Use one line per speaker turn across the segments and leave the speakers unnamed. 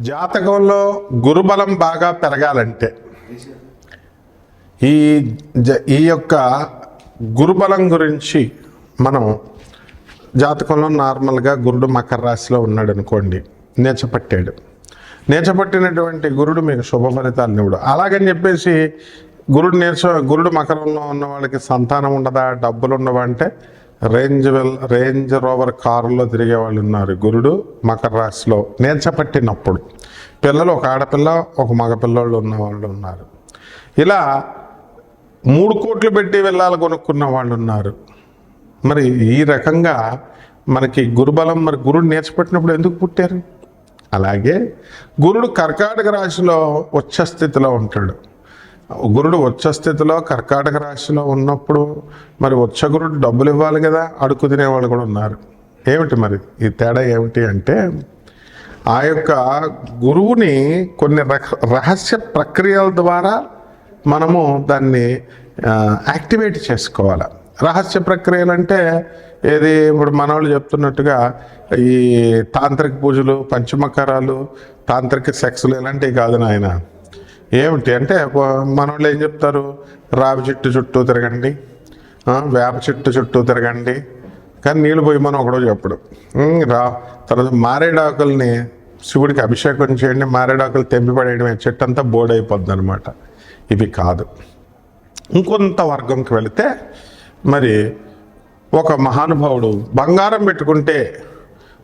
జాతకంలో గురుబలం బాగా పెరగాలంటే ఈ జ- ఈ యొక్క గురుబలం గురించి మనం జాతకంలో నార్మల్గా గురుడు మకర రాశిలో ఉన్నాడు అనుకోండి నేచపట్టాడు. నేచపట్టినటువంటి గురుడు మీకు శుభ ఫలితాలు ఇవ్వడు. అలాగని చెప్పేసి గురుడు నేర్చ గురుడు మకరంలో ఉన్న వాళ్ళకి సంతానం ఉండదా డబ్బులు ఉండవా అంటే రేంజ్ వెల్ రేంజ్ రోవర్ కారులో తిరిగే వాళ్ళు ఉన్నారు. గురుడు మకర రాశిలో నేర్చపట్టినప్పుడు పిల్లలు ఒక ఆడపిల్ల ఒక మగ పిల్లోళ్ళు ఉన్న వాళ్ళు ఉన్నారు. ఇలా మూడు కోట్లు పెట్టి వెళ్ళాలి కొనుక్కున్న వాళ్ళు ఉన్నారు. మరి ఈ రకంగా మనకి గురుబలం మరి గురుడు నేర్చిపెట్టినప్పుడు ఎందుకు పుట్టారు? అలాగే గురుడు కర్కాటక రాశిలో ఉచ్చ స్థితిలో ఉంటాడు. గురుడు వచ్చ స్థితిలో కర్కాటక రాశిలో ఉన్నప్పుడు మరి వచ్చ గురుడు డబ్బులు ఇవ్వాలి కదా అడుగు తినేవాళ్ళు కూడా ఉన్నారు. ఏమిటి మరి? ఈ తేడా ఏమిటి అంటే ఆ యొక్క గురువుని కొన్ని రహ- రహస్య ప్రక్రియల ద్వారా మనము దాన్ని యాక్టివేట్ చేసుకోవాలి. రహస్య ప్రక్రియలు అంటే ఏది? ఇప్పుడు మనవాళ్ళు చెప్తున్నట్టుగా ఈ తాంత్రిక పూజలు పంచమకారాలు తాంత్రిక సెక్స్లు ఇలాంటివి కాదు నాయన. ఏమిటి అంటే మనోళ్ళు ఏం చెప్తారు? రావి చెట్టు చుట్టూ తిరగండి. వేప చెట్టు చుట్టూ తిరగండి. కానీ నీళ్ళు పోయమని ఒకడో చెప్పడు రా. తర్వాత మారేడాకుల్ని శివుడికి అభిషేకం చేయండి. మారేడాకులు తెంపి పడేయడమే. చెట్టు అంతా బోర్డైపోద్ది అనమాట ఇవి కాదు. ఇంకొంత వర్గంకి వెళితే మరి ఒక మహానుభావుడు బంగారం పెట్టుకుంటే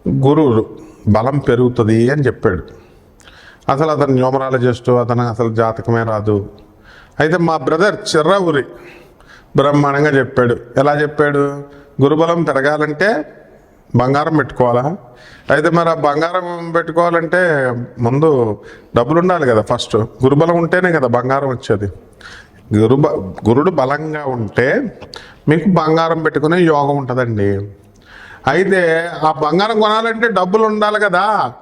గురువు బలం పెరుగుతుంది అని చెప్పాడు. అసలు అతను న్యూమరాలజిస్టు అతను అసలు జాతకమే రాదు. అయితే మా బ్రదర్ చిర్రవురి బ్రహ్మాండంగా చెప్పాడు. ఎలా చెప్పాడు? గురుబలం పెరగాలంటే బంగారం పెట్టుకోవాలా? అయితే మరి ఆ బంగారం పెట్టుకోవాలంటే ముందు డబ్బులు ఉండాలి కదా ఫస్ట్. గురుబలం ఉంటేనే కదా బంగారం వచ్చేది. గురు గురుడు బలంగా ఉంటే మీకు బంగారం పెట్టుకునే యోగం ఉంటుందండి. అయితే ఆ బంగారం కొనాలంటే డబ్బులు ఉండాలి కదా.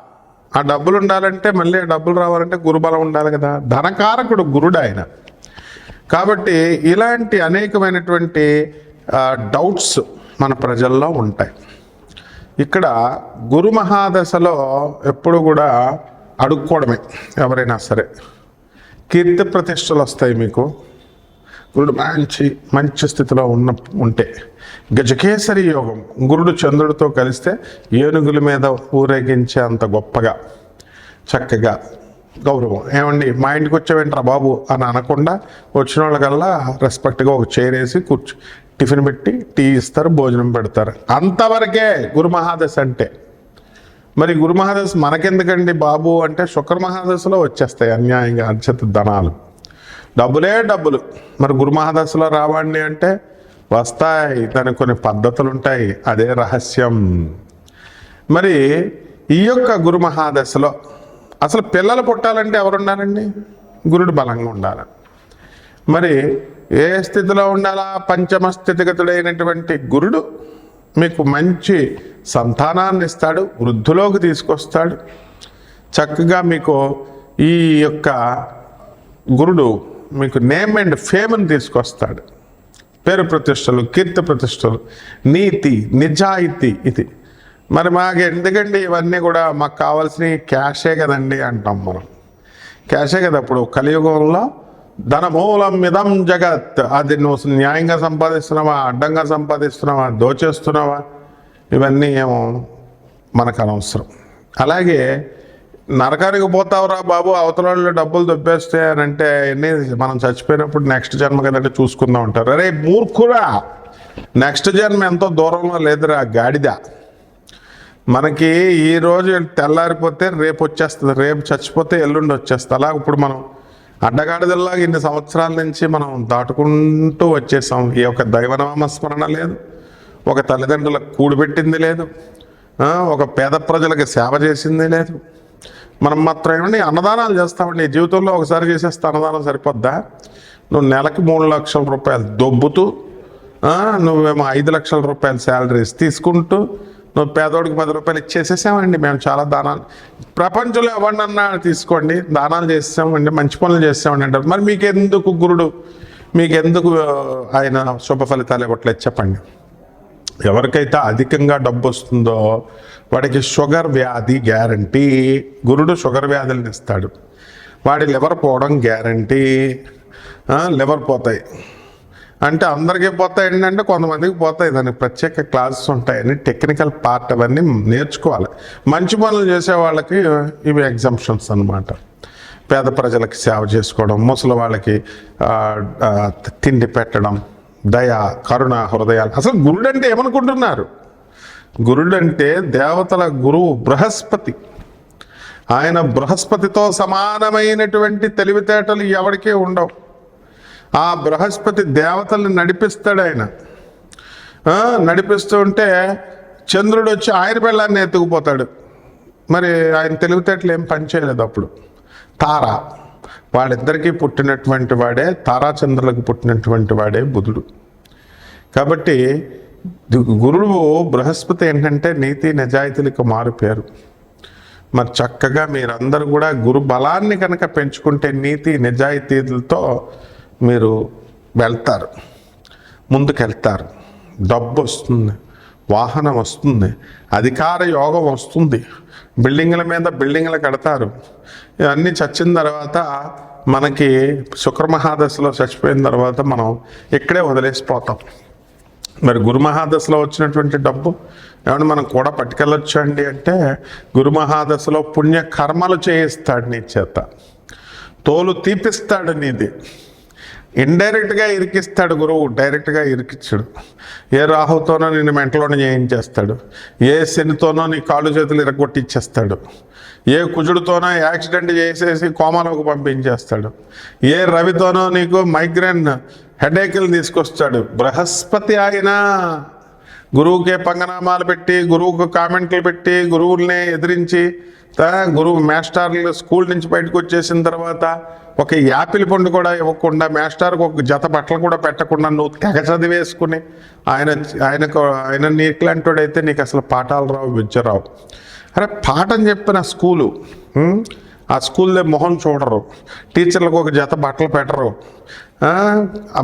ఆ డబ్బులు ఉండాలంటే మళ్ళీ డబ్బులు రావాలంటే గురుబలం ఉండాలి కదా. ధనకారకుడు గురుడు ఆయన కాబట్టి ఇలాంటి అనేకమైనటువంటి డౌట్స్ మన ప్రజల్లో ఉంటాయి. ఇక్కడ గురు మహాదశలో ఎప్పుడు కూడా అడుక్కోవడమే ఎవరైనా సరే. కీర్తి ప్రతిష్టలు వస్తాయి మీకు. గురుడు మంచి మంచి స్థితిలో ఉన్న ఉంటే. గజకేసరి యోగం గురుడు చంద్రుడితో కలిస్తే ఏనుగుల మీద ఊరేగించే అంత గొప్పగా చక్కగా గౌరవం. ఏమండి మా ఇంటికి వచ్చావేంట్రా బాబు అని అనకుండా వచ్చిన వాళ్ళకల్లా రెస్పెక్ట్గా ఒక చైర్ వేసి కూర్చు. టిఫిన్ పెట్టి టీ ఇస్తారు భోజనం పెడతారు. అంతవరకే గురు మహాదశ అంటే. మరి గురు మహాదశ మనకెందుకండి బాబు అంటే శుక్ర మహాదశలో వచ్చేస్తాయి అన్యాయంగా అర్చత ధనాలు. డబ్బులే డబ్బులు. మరి గురుమహాదశలో రావండి అంటే వస్తాయి దానికి కొన్ని పద్ధతులు ఉంటాయి అదే రహస్యం. మరి ఈ యొక్క గురు మహాదశలో అసలు పిల్లలు పుట్టాలంటే ఎవరు ఉండాలండి గురుడు బలంగా ఉండాలి. మరి ఏ స్థితిలో ఉండాలా? పంచమ స్థితిగతుడైనటువంటి గురుడు మీకు మంచి సంతానాన్ని ఇస్తాడు వృద్ధులోకి తీసుకొస్తాడు. చక్కగా మీకు ఈ యొక్క గురుడు మీకు నేమ్ అండ్ ఫేమ్ని తీసుకొస్తాడు. పేరు ప్రతిష్టలు కీర్తి ప్రతిష్టలు నీతి నిజాయితీ ఇది. మరి మాకు ఎందుకండి ఇవన్నీ కూడా? మాకు కావాల్సిన క్యాషే కదండి అంటాం మనం. క్యాషే కదా ఇప్పుడు కలియుగంలో? ధనమూలం మిదం జగత్. అది నువ్వు న్యాయంగా సంపాదిస్తున్నావా? అడ్డంగా సంపాదిస్తున్నావా? దోచేస్తున్నావా? ఇవన్నీ ఏమో మనకు అనవసరం. అలాగే నరకానికి పోతావురా బాబు అవతల వాళ్ళు డబ్బులు దొబ్బేస్తే అని అంటే ఎన్ని మనం చచ్చిపోయినప్పుడు నెక్స్ట్ జన్మ కదంటే చూసుకుందాం ఉంటారు అరే మూర్ఖురా నెక్స్ట్ జన్మ ఎంతో దూరంలో లేదురా గాడిద. మనకి ఈ రోజు తెల్లారిపోతే రేపు వచ్చేస్తుంది రేపు చచ్చిపోతే ఎల్లుండి వచ్చేస్తుంది. అలా ఇప్పుడు మనం అడ్డగాడిదల్లాగా ఇన్ని సంవత్సరాల నుంచి మనం దాటుకుంటూ వచ్చేసాం. ఈ యొక్క దైవనామ స్మరణ లేదు ఒక తల్లిదండ్రులకు కూడిపెట్టింది లేదు ఒక పేద ప్రజలకు సేవ చేసింది లేదు. మనం మాత్రం ఏమండి అన్నదానాలు చేస్తామండి. జీవితంలో ఒకసారి చేసేస్తే అన్నదానం సరిపోద్దా? నువ్వు నెలకి మూడు లక్షల రూపాయలు దొబ్బుతూ నువ్వేమో ఐదు లక్షల రూపాయల శాలరీస్ తీసుకుంటూ నువ్వు పేదోడికి పది రూపాయలు ఇచ్చేసేసామండి మేము చాలా దానాలు ప్రపంచంలో ఎవరినన్నా తీసుకోండి. దానాలు చేసామండి మంచి పనులు చేసామండి అంటారు. మరి మీకెందుకు గురుడు? మీకెందుకు ఆయన శుభ ఫలితాలు ఇవ్వట్లేదు చెప్పండి. ఎవరికైతే అధికంగా డబ్బు వస్తుందో వాడికి షుగర్ వ్యాధి గ్యారంటీ. గురుడు షుగర్ వ్యాధులను ఇస్తాడు వాడి లివర్ పోవడం గ్యారంటీ. లివర్ పోతాయి. అంటే అందరికీ పోతాయి ఏంటంటే కొంతమందికి పోతాయి. దానికి ప్రత్యేక క్లాసెస్ ఉంటాయని టెక్నికల్ పార్ట్ అవన్నీ నేర్చుకోవాలి. మంచి పనులు చేసే వాళ్ళకి ఇవి ఎగ్జామ్షన్స్ అన్నమాట. పేద ప్రజలకు సేవ చేసుకోవడం ముసలి వాళ్ళకి తిండి పెట్టడం దయ కరుణ హృదయాలు. అసలు గురుడు అంటే ఏమనుకుంటున్నారు? గురుడు అంటే దేవతల గురువు బృహస్పతి. ఆయన బృహస్పతితో సమానమైనటువంటి తెలివితేటలు ఎవరికీ ఉండవు. ఆ బృహస్పతి దేవతల్ని నడిపిస్తాడు ఆయన. నడిపిస్తూ ఉంటే చంద్రుడు వచ్చి ఆయన పెళ్ళాన్ని ఎత్తుకుపోతాడు. మరి ఆయన తెలివితేటలు ఏం పనిచేయలేదు అప్పుడు. తార. వాళ్ళిద్దరికీ పుట్టినటువంటి వాడే తారాచంద్రులకు పుట్టినటువంటి వాడే బుధుడు. కాబట్టి గురువు బృహస్పతి ఏంటంటే నీతి నిజాయితీలకు మారు పేరు. మరి చక్కగా మీరందరూ కూడా గురు బలాన్ని కనుక పెంచుకుంటే నీతి నిజాయితీలతో మీరు వెళ్తారు. ముందుకెళ్తారు. డబ్బు వస్తుంది వాహనం వస్తుంది అధికార యోగం వస్తుంది. బిల్డింగ్ల మీద బిల్డింగ్లు కడతారు. ఇవన్నీ చచ్చిన తర్వాత మనకి శుక్రమహాదశలో చచ్చిపోయిన తర్వాత మనం ఇక్కడే వదిలేసిపోతాం. మరి గురు మహాదశలో వచ్చినటువంటి డబ్బు? ఏమన్నా మనం కూడా పట్టుకెళ్ళొచ్చు అండి అంటే గురు మహాదశలో పుణ్య కర్మలు చేయిస్తాడు నీ చేత. తోలు తీపిస్తాడు నీది. ఇండైరెక్ట్గా ఇరికిస్తాడు గురువు డైరెక్ట్గా ఇరికిచ్చాడు. ఏ రాహుతోనో నిన్ను మెంటలోనే చేయించేస్తాడు. ఏ శనితోనో నీ కాళ్ళు చేతులు ఇరగొట్టిచ్చేస్తాడు. ఏ కుజుడితోనో యాక్సిడెంట్ చేసేసి కోమాలోకి పంపించేస్తాడు. ఏ రవితోనో నీకు మైగ్రేన్ హెడేక్లు తీసుకొస్తాడు. బృహస్పతి ఆయన గురువుకే పంగనామాలు పెట్టి గురువుకు కామెంట్లు పెట్టి గురువుల్ని ఎదిరించి గురువు మేస్టార్లు స్కూల్ నుంచి బయటకు వచ్చేసిన తర్వాత ఒక యాపిల్ పండు కూడా ఇవ్వకుండా మేస్టార్కు ఒక జత బట్టలు కూడా పెట్టకుండా నువ్వు తెగ చదివేసుకుని ఆయన ఆయనకు ఆయన నీకులాంటోడైతే నీకు అసలు పాఠాలు రావు విద్య రావు. అరే పాఠం చెప్పిన స్కూలు ఆ స్కూల్లో మొహం చూడరు. టీచర్లకు ఒక జత బట్టలు పెట్టరు.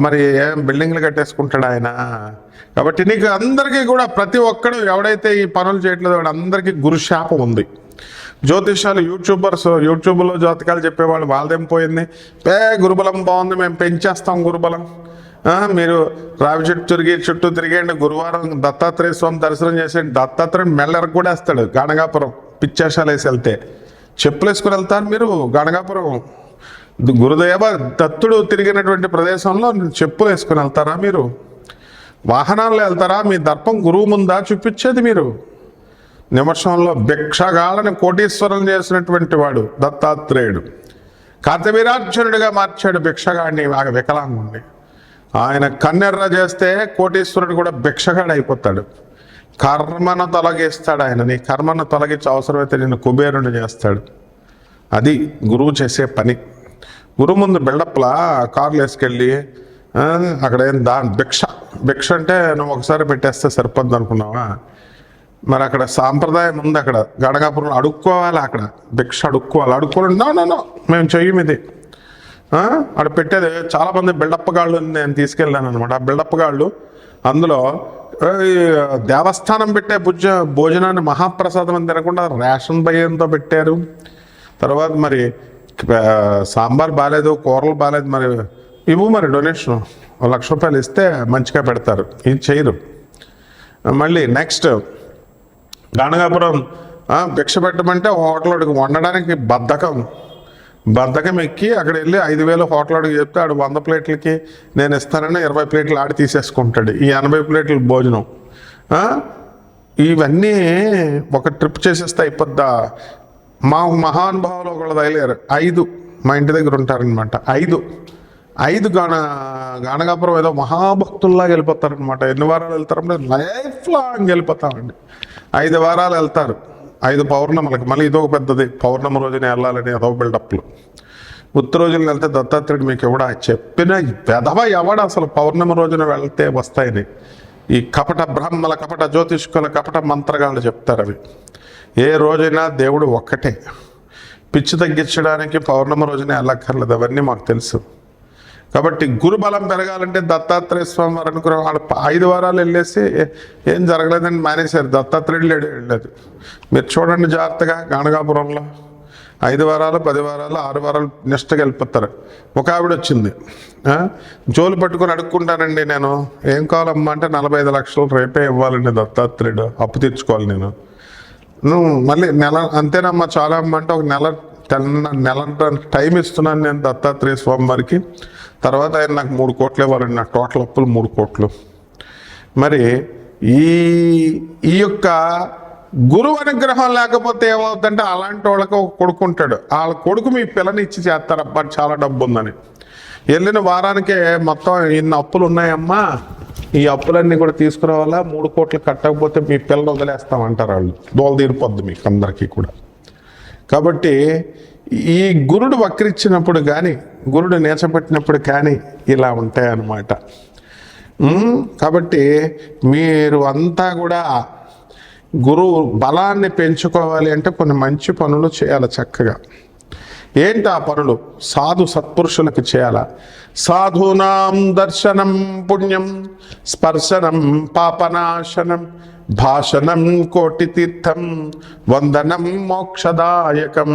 మరి ఏం బిల్డింగ్లు కట్టేసుకుంటాడు ఆయన? కాబట్టి నీకు అందరికీ కూడా ప్రతి ఒక్కడు ఎవడైతే ఈ పనులు చేయట్లేదు వాడు అందరికీ గురుశాపం ఉంది. జ్యోతిషాలు యూట్యూబర్స్ యూట్యూబ్లో జ్యోతికాలు చెప్పేవాళ్ళు వాళ్ళదేం పోయింది? పే గురుబలం బాగుంది మేము పెంచేస్తాం గురుబలం. మీరు రావి చెట్టు తిరిగి చుట్టూ తిరిగేయండి గురువారం దత్తాత్రేయ స్వామి దర్శనం చేసేయండి. దత్తాత్రేయుడు మెల్లరకు కూడా వేస్తాడు గణగాపురం పిచ్చేషాలు వేసి వెళ్తే. చెప్పులు వేసుకుని వెళ్తాను మీరు గణగాపురం. గురుదేవ దత్తుడు తిరిగినటువంటి ప్రదేశంలో చెప్పులు వేసుకుని వెళ్తారా మీరు? వాహనాల్లో వెళ్తారా? మీ దర్పం గురువు ముందా చూపించేది మీరు? నిమర్షంలో భిక్షగాళ్ళని కోటీశ్వరం చేసినటువంటి వాడు దత్తాత్రేయుడు. కార్తవీరార్జునుడిగా మార్చాడు భిక్షగాడిని ఆ వికలాంగుణ్ణి. ఆయన కన్నెర్ర చేస్తే కోటీశ్వరుడు కూడా భిక్షగాడు అయిపోతాడు కర్మను తొలగిస్తాడు ఆయన. నీ కర్మను తొలగించి అవసరమైతే నేను కుబేరుని చేస్తాడు. అది గురువు చేసే పని. గురువు ముందు బిల్డప్లా కార్లు వేసుకెళ్ళి అక్కడ ఏం దా భిక్ష. భిక్ష అంటే నువ్వు ఒకసారి పెట్టేస్తే సరిపోద్ది అనుకున్నావా? మరి అక్కడ సాంప్రదాయం ఉంది అక్కడ. గడగాపురంలో అడుక్కోవాలి అక్కడ. భిక్ష అడుక్కోవాలి. అడుక్కోవాలి. నో నో మేము చెయ్యం ఇది. అక్కడ పెట్టేది. చాలామంది బిల్డప్ గాళ్ళు నేను తీసుకెళ్ళాను అనమాట ఆ బిల్డప్ గాళ్ళు అందులో దేవస్థానం పెట్టే భుజ భోజనాన్ని మహాప్రసాదం అని తినకుండా రేషన్ భయంతో పెట్టారు. తర్వాత మరి సాంబార్ బాగాలేదు కూరలు బాగాలేదు మరి ఇవ్వు మరి డొనేషన్. లక్ష రూపాయలు ఇస్తే మంచిగా పెడతారు. ఇది చేయరు. మళ్ళీ నెక్స్ట్ గానగాపురం భిక్ష పెట్టమంటే హోటల్కి వండడానికి బద్ధకం. బద్దకం ఎక్కి అక్కడ వెళ్ళి ఐదు వేలు హోటల్కి చెప్తే ఆడు వంద ప్లేట్లకి నేను ఇస్తానని ఇరవై ప్లేట్లు ఆడి తీసేసుకుంటాడు. ఈ ఎనభై ప్లేట్ల భోజనం. ఇవన్నీ ఒక ట్రిప్ చేసేస్తే అయిపోద్దా? మా మహానుభావులు ఒకళ్ళు తగిలేరు ఐదు మా ఇంటి దగ్గర ఉంటారనమాట ఐదు. ఐదు గాన గానగాపురం ఏదో మహాభక్తుల్లాగా వెళ్ళిపోతారనమాట ఎన్ని వారాలు వెళ్తారంటే లైఫ్ లాంగ్ వెళ్ళిపోతామండి. ఐదు వారాలు వెళ్తారు. ఐదు పౌర్ణములకి మళ్ళీ ఇదొక పెద్దది. పౌర్ణమి రోజున వెళ్ళాలని అదో బిల్డప్లు. ఉత్త రోజున వెళ్తే దత్తాత్రేయుడు మీకు ఎవడా? చెప్పిన వెధవ ఎవడ అసలు పౌర్ణమి రోజున వెళ్తే వస్తాయని? ఈ కపట బ్రహ్మల కపట జ్యోతిష్కుల కపట మంత్రగాళ్ళు చెప్తారు అవి. ఏ రోజైనా దేవుడు ఒక్కటే. పిచ్చి తగ్గించడానికి పౌర్ణమి రోజున వెళ్ళక్కర్లేదు అవన్నీ మాకు తెలుసు. కాబట్టి గురుబలం పెరగాలంటే దత్తాత్రేయ స్వామి వారు అనుకున్న వాళ్ళు ఐదు వారాలు వెళ్ళేసి ఏం జరగలేదని మానేశారు. దత్తాత్రేయుడు లేడు వెళ్ళలేదు మీరు చూడండి జాగ్రత్తగా గానగాపురంలో. ఐదు వారాలు పది వారాలు ఆరు వారాలు నిష్టగా వెళ్ళిపోతారు. ఒక ఆవిడ వచ్చింది. జోలు పట్టుకొని అడుక్కుంటానండి నేను. ఏం కావాలమ్మా అంటే నలభై ఐదు లక్షలు రేపే ఇవ్వాలండి దత్తాత్రేయుడు. అప్పు తీర్చుకోవాలి నేను. నువ్వు మళ్ళీ నెల అంతేనమ్మా చాలా అమ్మ అంటే ఒక నెల టెన్ నెల టైం ఇస్తున్నాను నేను దత్తాత్రేయ స్వామి వారికి. తర్వాత ఆయన నాకు మూడు కోట్లు ఇవ్వాలండి నా టోటల్ అప్పులు మూడు కోట్లు. మరి ఈ ఈ యొక్క గురువు అనుగ్రహం లేకపోతే ఏమవుతుందంటే అలాంటి వాళ్ళకి ఒక కొడుకు ఉంటాడు. వాళ్ళ కొడుకు మీ పిల్లని ఇచ్చి చేస్తారబ్బా చాలా డబ్బు ఉందని. వెళ్ళిన వారానికే మొత్తం ఇన్ని అప్పులు ఉన్నాయమ్మా. ఈ అప్పులన్నీ కూడా తీసుకురావాలా? మూడు కోట్లు కట్టకపోతే మీ పిల్లలు వదిలేస్తామంటారు వాళ్ళు. దోలు తీరిపోద్ది మీకు అందరికీ కూడా. కాబట్టి ఈ గురుడు వక్రించినప్పుడు కానీ గురుడు నేచపెట్టినప్పుడు కానీ ఇలా ఉంటాయన్నమాట. అన్నమాట కాబట్టి మీరు అంతా కూడా గురువు బలాన్ని పెంచుకోవాలి అంటే కొన్ని మంచి పనులు చేయాలి చక్కగా. ఏంటి ఆ పనులు? సాధు సత్పురుషులకు చేయాలా? సాధునాం దర్శనం పుణ్యం స్పర్శనం పాపనాశనం భాషణం కోటి తీర్థం వందనం మోక్షదాయకం.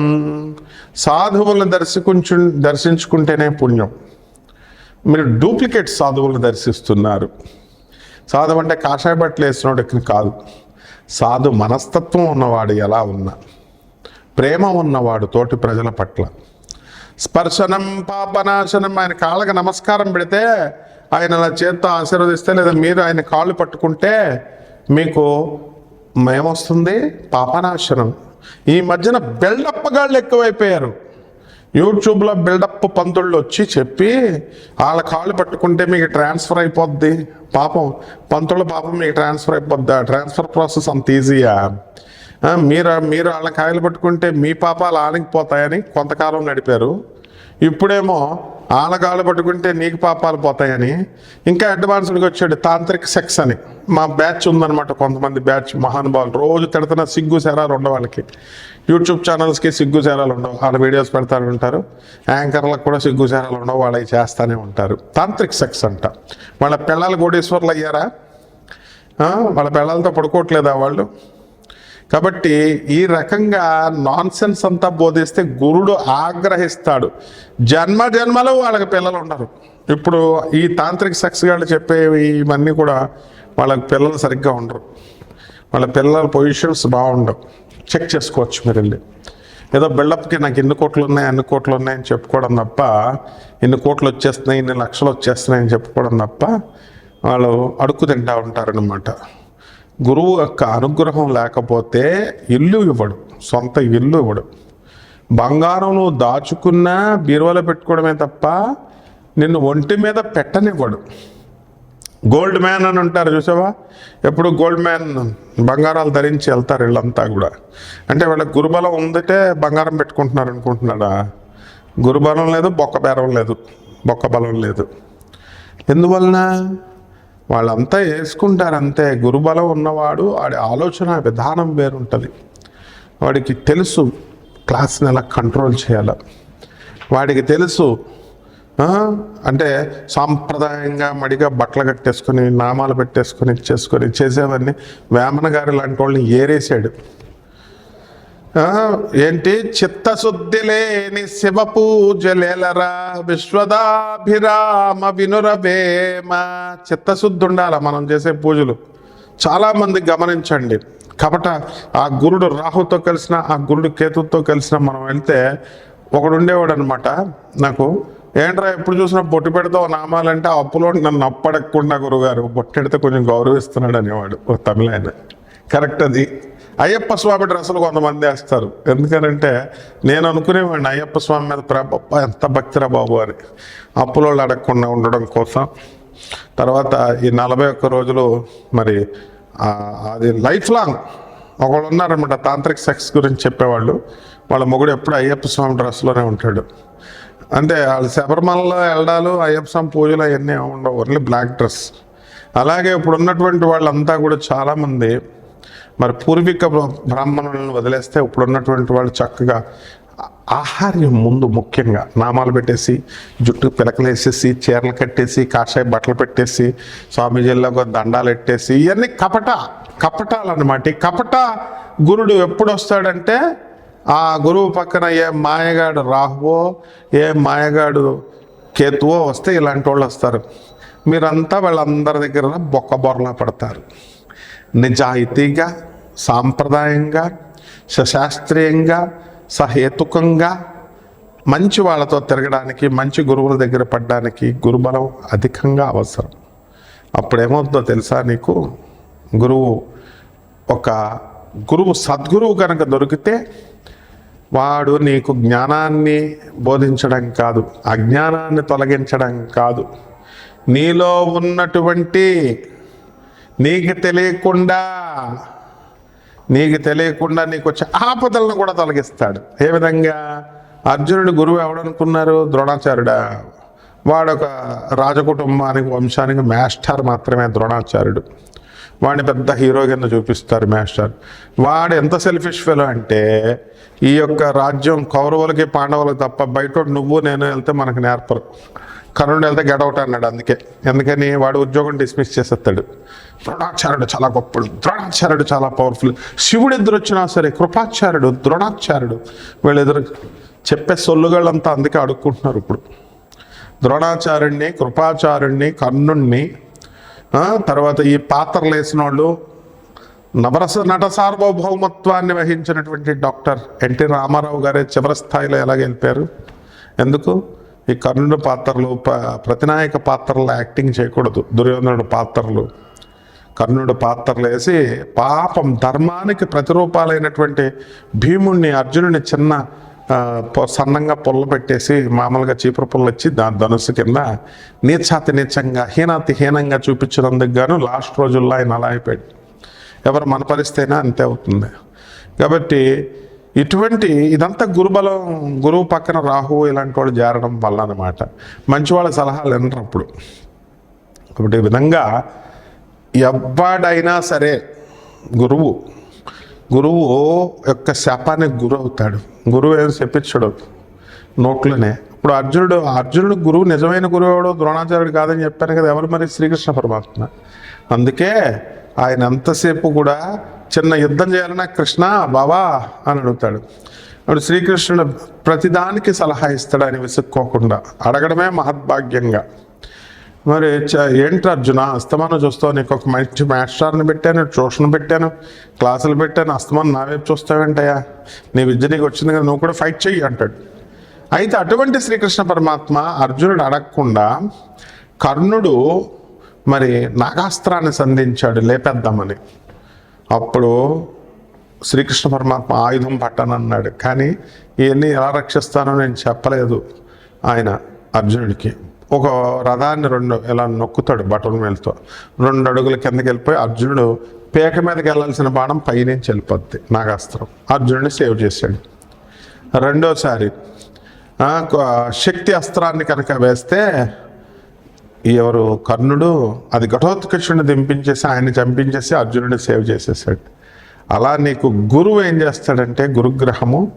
సాధువులను దర్శించు దర్శించుకుంటేనే పుణ్యం. మీరు డూప్లికేట్ సాధువులను దర్శిస్తున్నారు. సాధువు అంటే కాషాయ బట్టలు వేసినోడికి కాదు. సాధు మనస్తత్వం ఉన్నవాడు ఎలా ఉన్నా ప్రేమ ఉన్నవాడు తోటి ప్రజల పట్ల. స్పర్శనం పాపనాశనం ఆయన కాళ్ళకి నమస్కారం పెడితే ఆయన అలా చేత్తో ఆశీర్వదిస్తే లేదా మీరు ఆయన కాళ్ళు పట్టుకుంటే మీకు ఏమొస్తుంది పాపనాశనం. ఈ మధ్యన బిల్డప్ గాళ్ళు ఎక్కువైపోయారు. యూట్యూబ్లో బిల్డప్ పంతుళ్ళు వచ్చి చెప్పి వాళ్ళ కాళ్ళు పట్టుకుంటే మీకు ట్రాన్స్ఫర్ అయిపోద్ది. పాపం పంతుళ్ళ పాపం మీకు ట్రాన్స్ఫర్ అయిపోద్ది. ట్రాన్స్ఫర్ ప్రాసెస్ అంత ఈజీయా మీరు మీరు వాళ్ళ కాయలు పట్టుకుంటే మీ పాపాలు ఆనికిపోతాయని కొంతకాలం నడిపారు. ఇప్పుడేమో వాళ్ళ పట్టుకుంటే నీకు పాపాలు పోతాయని. ఇంకా అడ్వాన్స్డ్గా వచ్చాడు తాంత్రిక సెక్స్ అని. మా బ్యాచ్ ఉందన్నమాట కొంతమంది బ్యాచ్ మహానుభావులు. రోజు తిడుతున్న సిగ్గు సేరాలు ఉండవు వాళ్ళకి. యూట్యూబ్ ఛానల్స్కి సిగ్గు సేరాలు ఉండవు. వాళ్ళ వీడియోస్ పెడతానే ఉంటారు. యాంకర్లకు కూడా సిగ్గు సేరాలు ఉండవు. వాళ్ళకి చేస్తూనే ఉంటారు. తాంత్రిక్ సెక్స్ అంట. వాళ్ళ పిల్లలు కోటేశ్వర్లు అయ్యారా? వాళ్ళ పిల్లలతో పడుకోవట్లేదా వాళ్ళు? కాబట్టి ఈ రకంగా నాన్ సెన్స్ అంతా బోధిస్తే గురుడు ఆగ్రహిస్తాడు. జన్మ జన్మలో వాళ్ళకి పిల్లలు ఉండరు. ఇప్పుడు ఈ తాంత్రిక సెక్స్ గాళ్ళు చెప్పేవి ఇవన్నీ కూడా వాళ్ళకి పిల్లలు సరిగ్గా ఉండరు. వాళ్ళ పిల్లల పొజిషన్స్ బాగుండవు. చెక్ చేసుకోవచ్చు మీరు వెళ్ళి. ఏదో బిల్డప్కి నాకు ఎన్ని కోట్లు ఉన్నాయి అన్ని కోట్లు ఉన్నాయని చెప్పుకోవడం తప్ప ఎన్ని కోట్లు వచ్చేస్తున్నాయి ఇన్ని లక్షలు వచ్చేస్తున్నాయని చెప్పుకోవడం తప్ప వాళ్ళు అడుక్కు తింటా ఉంటారనమాట గురువు యొక్క అనుగ్రహం లేకపోతే ఇల్లు ఇవ్వడు సొంత ఇల్లు ఇవ్వడు. బంగారం నువ్వు దాచుకున్నా బీరువాలో పెట్టుకోవడమే తప్ప నిన్ను ఒంటి మీద పెట్టనివ్వడు. గోల్డ్ మ్యాన్ అని ఉంటారు చూసావా? ఎప్పుడు గోల్డ్ మ్యాన్ బంగారాలు ధరించి వెళ్తారు వీళ్ళంతా కూడా. అంటే వాళ్ళ గురుబలం ఉందంటే బంగారం పెట్టుకుంటున్నారు అనుకుంటున్నాడా? గురుబలం లేదు బొక్క బేరం లేదు బొక్క బలం లేదు. ఎందువలన? వాళ్ళంతా వేసుకుంటారు అంతే. గురుబలం ఉన్నవాడు వాడి ఆలోచన విధానం వేరుంటుంది. వాడికి తెలుసు క్లాస్ని ఎలా కంట్రోల్ చేయాలి. వాడికి తెలుసు అంటే సాంప్రదాయంగా మడిగా బట్టలు కట్టేసుకొని నామాలు పెట్టేసుకొని చేసుకొని చేసేవన్నీ వేమన గారి లాంటి వాళ్ళని ఏరేసాడు ఏంటి? చిత్తశుద్ధి లేని శివ పూజలేలరా? విశ్వదాభిరామ వినురవేమ. చిత్తశుద్ధి ఉండాల మనం చేసే పూజలు? చాలా మంది గమనించండి. కాబట్టి ఆ గురుడు రాహుతో కలిసిన ఆ గురుడు కేతుతో కలిసిన మనం వెళ్తే ఒకడు ఉండేవాడు అనమాట నాకు ఏంట్రా ఎప్పుడు చూసినా బొట్టు పెడతావు నామాలంటే అప్పులో నన్ను అప్పడకుండా గురుగారు బొట్టెడితే కొంచెం గౌరవిస్తున్నాడు అనేవాడు తమిళ ఆయన. కరెక్ట్ అది. అయ్యప్ప స్వామి డ్రెస్సులు కొంతమంది వేస్తారు. ఎందుకనంటే నేను అనుకునేవాడిని అయ్యప్ప స్వామి మీద ప్రేమ ఎంత భక్తిరా బాబు అని. అప్పులోళ్ళు అడగకుండా ఉండడం కోసం. తర్వాత ఈ నలభై ఒక్క రోజులు మరి అది లైఫ్ లాంగ్. ఒకళ్ళు ఉన్నారనమాట తాంత్రిక సెక్స్ గురించి చెప్పేవాళ్ళు. వాళ్ళ మొగుడు ఎప్పుడు అయ్యప్ప స్వామి డ్రెస్లోనే ఉంటాడు. అంటే వాళ్ళు శబరిమలలో వెళ్ళడాలు అయ్యప్ప స్వామి పూజలు అవన్నీ ఉండవు. Only black dress. అలాగే ఇప్పుడు ఉన్నటువంటి వాళ్ళంతా కూడా చాలామంది మరి పూర్వీక బ్రాహ్మణులను వదిలేస్తే ఇప్పుడు ఉన్నటువంటి వాళ్ళు చక్కగా ఆహార్యం ముందు ముఖ్యంగా నామాలు పెట్టేసి జుట్టు పిలకలేసేసి చీరలు కట్టేసి కాషాయ బట్టలు పెట్టేసి స్వామీజీల్లో దండాలు పెట్టేసి ఇవన్నీ కపట కపటాలు అనమాట ఈ కపట గురుడు ఎప్పుడు వస్తాడంటే ఆ గురువు పక్కన ఏ మాయగాడు రాహువో ఏ మాయగాడు కేతువో వస్తే ఇలాంటి వాళ్ళు వస్తారు మీరంతా వాళ్ళందరి దగ్గర బొక్క బొరలా పడతారు. నిజాయితీగా సాంప్రదాయంగా సశాస్త్రీయంగా సహేతుకంగా మంచి వాళ్ళతో తిరగడానికి మంచి గురువుల దగ్గర పడడానికి గురుబలం అధికంగా అవసరం. అప్పుడేమవుతుందో తెలుసా నీకు? గురువు ఒక గురువు సద్గురువు కనుక దొరికితే వాడు నీకు జ్ఞానాన్ని బోధించడం కాదు అజ్ఞానాన్ని తొలగించడం కాదు. నీలో ఉన్నటువంటి నీకు తెలియకుండా నీకు తెలియకుండా నీకు వచ్చే ఆపదలను కూడా తొలగిస్తాడు. ఏ విధంగా? అర్జునుడి గురువు ఎవడనుకున్నారు? ద్రోణాచార్యుడా. వాడొక రాజకుటుంబానికి వంశానికి మాస్టర్ మాత్రమే ద్రోణాచార్యుడు. వాడిని పెద్ద హీరో కింద చూపిస్తారు మాస్టర్. వాడు ఎంత సెల్ఫిష్ ఫెలో అంటే ఈ యొక్క రాజ్యం కౌరవులకి పాండవులకి తప్ప బయట నువ్వు నేను వెళ్తే మనకు నేర్పరు. కర్ణుడు వెళ్తే గడౌట్ అన్నాడు అందుకే. ఎందుకని వాడు ఉద్యోగం డిస్మిస్ చేసేస్తాడు. ద్రోణాచార్యుడు చాలా గొప్పడు. ద్రోణాచార్యుడు చాలా పవర్ఫుల్ శివుడు ఎదురు వచ్చినా సరే కృపాచార్యుడు ద్రోణాచార్యుడు వీళ్ళెదురు చెప్పే సొల్లుగాళ్ళంతా అందుకే అడుక్కుంటున్నారు ఇప్పుడు. ద్రోణాచార్యుడిని కృపాచార్యుడిని కర్ణుణ్ణి తర్వాత ఈ పాత్రలు వేసిన వాళ్ళు నవరస నట సార్వభౌమత్వాన్ని వహించినటువంటి డాక్టర్ ఎన్టీ రామారావు గారే చివరి స్థాయిలో ఎలా గెలిపారు ఎందుకు? ఈ కర్ణుడి పాత్రలు ప్రతినాయక పాత్రలు యాక్టింగ్ చేయకూడదు. దుర్యోధనుడు పాత్రలు. కర్ణుడు పాత్రలు వేసి పాపం ధర్మానికి ప్రతిరూపాలైనటువంటి భీముణ్ణి అర్జునుని చిన్న సన్నంగా పొల్ల పెట్టేసి మామూలుగా చీపురు పుల్ల ఇచ్చి దాని ధనుసు కింద నీచాతి నీచంగా హీనాతి హీనంగా చూపించినందుకు గాను లాస్ట్ రోజుల్లో ఆయన అలా అయిపోయాడు. ఎవరు మన అంతే అవుతుంది. కాబట్టి ఇటువంటి ఇదంతా గురుబలం గురువు పక్కన రాహు ఇలాంటి వాళ్ళు జారడం వల్ల అనమాట మంచి వాళ్ళ సలహాలు వినరు అప్పుడు కాబట్టి విధంగా ఎవ్వడైనా సరే గురువు గురువు యొక్క శాపానికి గురి అవుతాడు. గురువు ఏం చెప్పించడు నోట్లోనే. ఇప్పుడు అర్జునుడు అర్జునుడు గురువు నిజమైన గురువు ఎవడో ద్రోణాచార్యుడు కాదని చెప్పాను కదా ఎవరు మరి శ్రీకృష్ణ పరమాత్మ? అందుకే ఆయన ఎంతసేపు కూడా చిన్న యుద్ధం చేయాలన్నా కృష్ణ బావా అని అడుగుతాడు. అప్పుడు శ్రీకృష్ణుడు ప్రతిదానికి సలహా ఇస్తాడు ఆయన విసుక్కోకుండా. అడగడమే మహద్భాగ్యంగా. మరి చ- ఏంటి అర్జున అస్తమానం చూస్తావు నీకు ఒక మంచి మాస్టర్ని పెట్టాను ట్యూషన్ పెట్టాను క్లాసులు పెట్టాను అస్తమానం నావేపు చూస్తావేంటయ్యా? నీ విద్య నీకు వచ్చింది కదా నువ్వు కూడా ఫైట్ చెయ్యి అంటాడు. అయితే అటువంటి శ్రీకృష్ణ పరమాత్మ అర్జునుడు అడగకుండా కర్ణుడు మరి నాగాస్త్రాన్ని సంధించాడు లేపేద్దామని. అప్పుడు శ్రీకృష్ణ పరమాత్మ ఆయుధం పట్టనన్నాడు. కానీ ఇవన్నీ ఎలా రక్షిస్తానో నేను చెప్పలేదు ఆయన అర్జునుడికి. ఒక రథాన్ని రెండు ఇలా నొక్కుతాడు బటన్ మేలతో. రెండు అడుగుల కిందకి వెళ్ళిపోయి అర్జునుడు పేక మీదకి వెళ్ళాల్సిన బాణం పైనుంచి వెళ్ళిపోద్ది నాగాస్త్రం. అర్జునుడిని సేవ్ చేశాడు. రెండోసారి శక్తి అస్త్రాన్ని కనుక వేస్తే ఎవరు కర్ణుడు అది ఘటోత్కచుడిని దింపించేసి ఆయన్ని చంపించేసి అర్జునుడిని సేవ్ చేసేసాడు. అలా నీకు గురువు ఏం చేస్తాడంటే గురుగ్రహము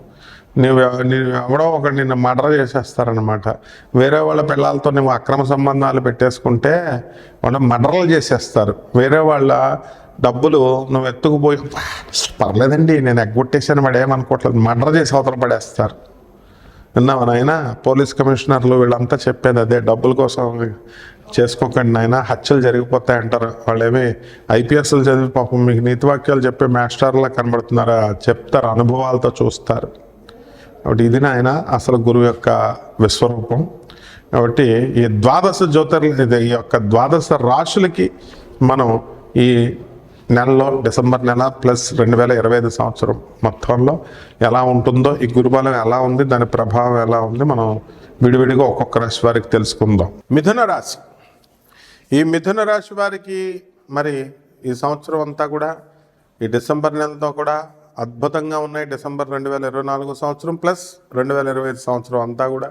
నువ్వు నేను ఎవడో ఒక నిన్ను మర్డర్ చేసేస్తారనమాట వేరే వాళ్ళ పిల్లలతో నువ్వు అక్రమ సంబంధాలు పెట్టేసుకుంటే వాళ్ళు మర్డర్లు చేసేస్తారు. వేరే వాళ్ళ డబ్బులు నువ్వు ఎత్తుకుపోయి పర్లేదండి నేను ఎగ్గొట్టేసాను వాడు ఏమనుకోవట్లేదు మర్డర్ చేసి అవతల పడేస్తారు. విన్నావా నాయన? పోలీస్ కమిషనర్లు వీళ్ళంతా చెప్పేది అదే డబ్బుల కోసం చేసుకోకండి నాయన. హత్యలు జరిగిపోతాయి అంటారు. వాళ్ళేమి ఐపీఎస్లు చదివి పాపం మీకు నీతి వాక్యాలు చెప్పే మాస్టర్లా కనబడుతున్నారా? చెప్తారు అనుభవాలతో చూస్తారు. కాబట్టి ఇది నాయన అసలు గురువు యొక్క విశ్వరూపం. కాబట్టి ఈ ద్వాదశ జ్యోతిర్లు ఇది ఈ యొక్క ద్వాదశ రాశులకి మనం ఈ నెలలో డిసెంబర్ నెల ప్లస్ రెండు వేల ఇరవై ఐదు సంవత్సరం మొత్తంలో ఎలా ఉంటుందో ఈ గురుబలం ఎలా ఉంది దాని ప్రభావం ఎలా ఉంది మనం విడివిడిగా ఒక్కొక్క రాశి వారికి తెలుసుకుందాం. మిథున రాశి. ఈ మిథున రాశి వారికి మరి ఈ సంవత్సరం అంతా కూడా ఈ డిసెంబర్ నెలతో కూడా అద్భుతంగా ఉన్నాయి. డిసెంబర్ రెండు వేల ఇరవై నాలుగు సంవత్సరం ప్లస్ రెండు వేల ఇరవై ఐదు సంవత్సరం అంతా కూడా.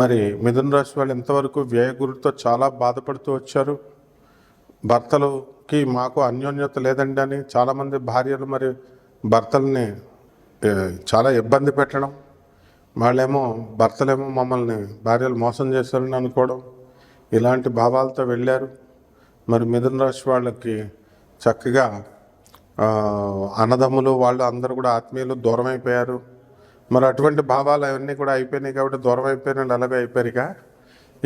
మరి మిథున రాశి వాళ్ళు ఇంతవరకు వ్యయ గురితో చాలా బాధపడుతూ వచ్చారు. భర్తలుకి మాకు అన్యోన్యత లేదండి అని చాలామంది భార్యలు మరి భర్తల్ని చాలా ఇబ్బంది పెట్టడం. వాళ్ళేమో భర్తలేమో మమ్మల్ని భార్యలు మోసం చేశారని అనుకోవడం. ఇలాంటి భావాలతో వెళ్ళారు. మరి మిథున రాశి వాళ్ళకి చక్కగా అన్నదమ్ములు వాళ్ళు అందరూ కూడా ఆత్మీయులు దూరం అయిపోయారు. మరి అటువంటి భావాలు అవన్నీ కూడా అయిపోయినాయి కాబట్టి దూరం అయిపోయిన వాళ్ళు అలాగే అయిపోయారుగా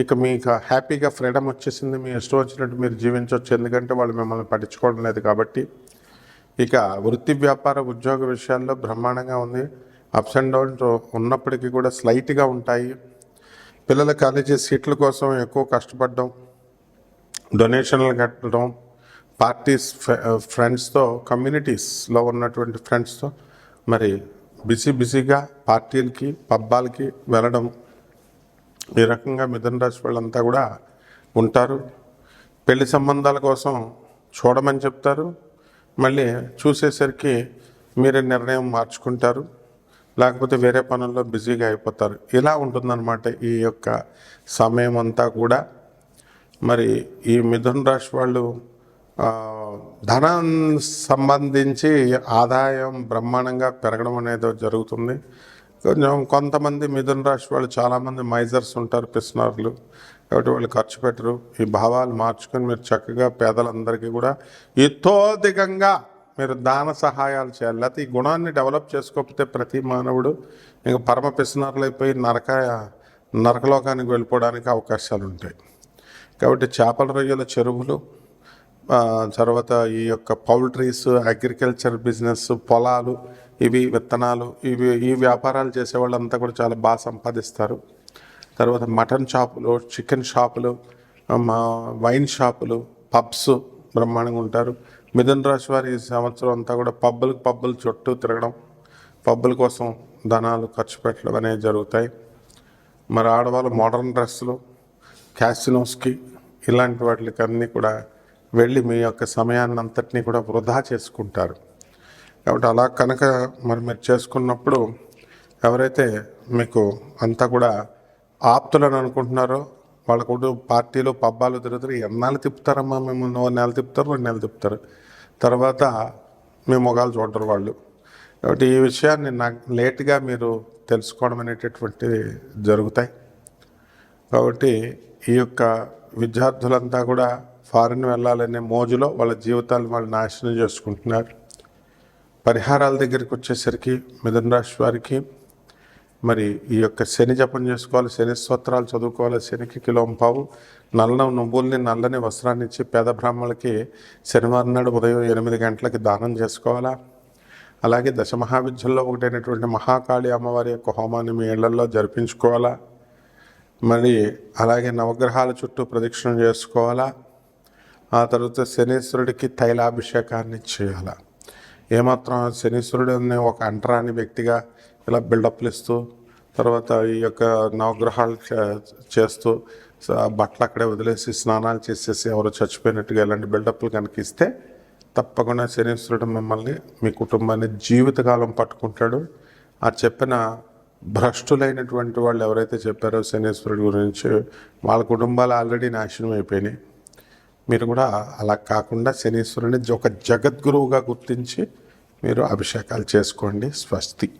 ఇక మీకు హ్యాపీగా ఫ్రీడమ్ వచ్చేసింది మీ ఇష్టం వచ్చినట్టు మీరు జీవించవచ్చు. ఎందుకంటే వాళ్ళు మిమ్మల్ని పట్టించుకోవడం లేదు కాబట్టి. ఇక వృత్తి వ్యాపార ఉద్యోగ విషయాల్లో బ్రహ్మాండంగా ఉంది. అప్స్ అండ్ డౌన్స్ ఉన్నప్పటికీ కూడా స్లైట్గా ఉంటాయి. పిల్లల కాలేజీ సీట్ల కోసం ఎక్కువ కష్టపడడం డొనేషన్లు కట్టడం పార్టీస్ ఫ్రెండ్స్తో కమ్యూనిటీస్లో ఉన్నటువంటి ఫ్రెండ్స్తో మరి బిజీ బిజీగా పార్టీలకి పబ్బాలకి వెళ్ళడం ఈ రకంగా మిథున రాశి వాళ్ళంతా కూడా ఉంటారు. పెళ్ళి సంబంధాల కోసం చూడమని చెప్తారు. మళ్ళీ చూసేసరికి మీరే నిర్ణయం మార్చుకుంటారు. లేకపోతే వేరే పనుల్లో బిజీగా అయిపోతారు. ఇలా ఉంటుందన్నమాట ఈ యొక్క సమయం అంతా కూడా. మరి ఈ మిథున రాశి వాళ్ళు ధనం సంబంధించి ఆదాయం బ్రహ్మాండంగా పెరగడం అనేది జరుగుతుంది. కొంచెం కొంతమంది మిథున రాశి వాళ్ళు చాలామంది మైజర్స్ ఉంటారు పిస్నార్లు. కాబట్టి వాళ్ళు ఖర్చు పెట్టరు. ఈ భావాలు మార్చుకొని మీరు చక్కగా పేదలందరికీ కూడా ఇతోధికంగా మీరు దాన సహాయాలు చేయాలి. లేకపోతే ఈ గుణాన్ని డెవలప్ చేసుకోకపోతే ప్రతి మానవుడు ఇంకా పరమ పిసినారులైపోయి అయిపోయి నరక నరకలోకానికి వెళ్ళిపోవడానికి అవకాశాలు ఉంటాయి కాబట్టి చేపల రొయ్యల చెరువులు తర్వాత ఈ యొక్క పౌల్ట్రీస్ అగ్రికల్చర్ బిజినెస్ పొలాలు ఇవి విత్తనాలు ఇవి ఈ వ్యాపారాలు చేసే వాళ్ళంతా కూడా చాలా బాగా సంపాదిస్తారు. తర్వాత మటన్ షాపులు చికెన్ షాపులు మా వైన్ షాపులు పబ్స్ బ్రహ్మాండంగా ఉంటారు. మిథున రాశి వారి ఈ సంవత్సరం అంతా కూడా పబ్బులకు పబ్బులు చుట్టూ తిరగడం పబ్బుల కోసం ధనాలు ఖర్చు పెట్టడం అనేవి జరుగుతాయి. మరి ఆడవాళ్ళు మోడర్న్ డ్రెస్సులు క్యాసినోస్కి ఇలాంటి వాటికి అన్నీ కూడా వెళ్ళి మీ యొక్క సమయాన్ని అంతటినీ కూడా వృధా చేసుకుంటారు. కాబట్టి అలా కనుక మరి మీరు చేసుకున్నప్పుడు ఎవరైతే మీకు అంతా కూడా ఆప్తులను అనుకుంటున్నారో వాళ్ళ కూడా పార్టీలు పబ్బాలు తిరుగుతారు. ఎన్నాళ్ళు తిప్పుతారమ్మా? మేము ఓ నెల తిప్పుతారు రెండు నెలలు తిప్పుతారు. తర్వాత మీ మొగాలు చూడరు వాళ్ళు. కాబట్టి ఈ విషయాన్ని నాకు లేట్గా మీరు తెలుసుకోవడం అనేటటువంటిది జరుగుతాయి. కాబట్టి ఈ యొక్క విద్యార్థులంతా కూడా ఫారిన్ వెళ్ళాలనే మోజులో వాళ్ళ జీవితాలు వాళ్ళు నాశనం చేసుకుంటున్నారు. పరిహారాల దగ్గరికి వచ్చేసరికి మిథున రాశి వారికి మరి ఈ యొక్క శని జపం చేసుకోవాలి శని స్తోత్రాలు చదువుకోవాలి శనికి కిలోం పావు. నల్ల నువ్వుల్ని నల్లని వస్త్రాన్ని ఇచ్చి పేద బ్రాహ్మణులకి శనివారం నాడు ఉదయం ఎనిమిది గంటలకి దానం చేసుకోవాలా? అలాగే దశమహావిద్యల్లో ఒకటైనటువంటి మహాకాళి అమ్మవారి యొక్క హోమాన్ని మీ ఇళ్ళలో జరిపించుకోవాలా? మరి అలాగే నవగ్రహాల చుట్టూ ప్రదక్షిణ చేసుకోవాలా? ఆ తర్వాత శనీశ్వరుడికి తైలాభిషేకాన్ని చేయాలా? ఏమాత్రం శనీశ్వరుడు అనే ఒక అంటరాని వ్యక్తిగా ఇలా బిల్డప్లు ఇస్తూ తర్వాత ఈ యొక్క నవగ్రహాలు చే- చేస్తూ బట్టలు అక్కడే వదిలేసి స్నానాలు చేసేసి ఎవరో చచ్చిపోయినట్టుగా ఇలాంటి బిల్డప్లు కనుక ఇస్తే తప్పకుండా శనీశ్వరుడు మిమ్మల్ని మీ కుటుంబాన్ని జీవితకాలం పట్టుకుంటాడు. ఆ చెప్పిన భ్రష్టులైనటువంటి వాళ్ళు ఎవరైతే చెప్పారో శనీశ్వరుడి గురించి వాళ్ళ కుటుంబాలు ఆల్రెడీ నాశనం అయిపోయినాయి. మీరు కూడా అలా కాకుండా శనీశ్వరుని ఒక జగద్గురువుగా గుర్తించి మీరు అభిషేకాలు చేసుకోండి. స్వస్తి.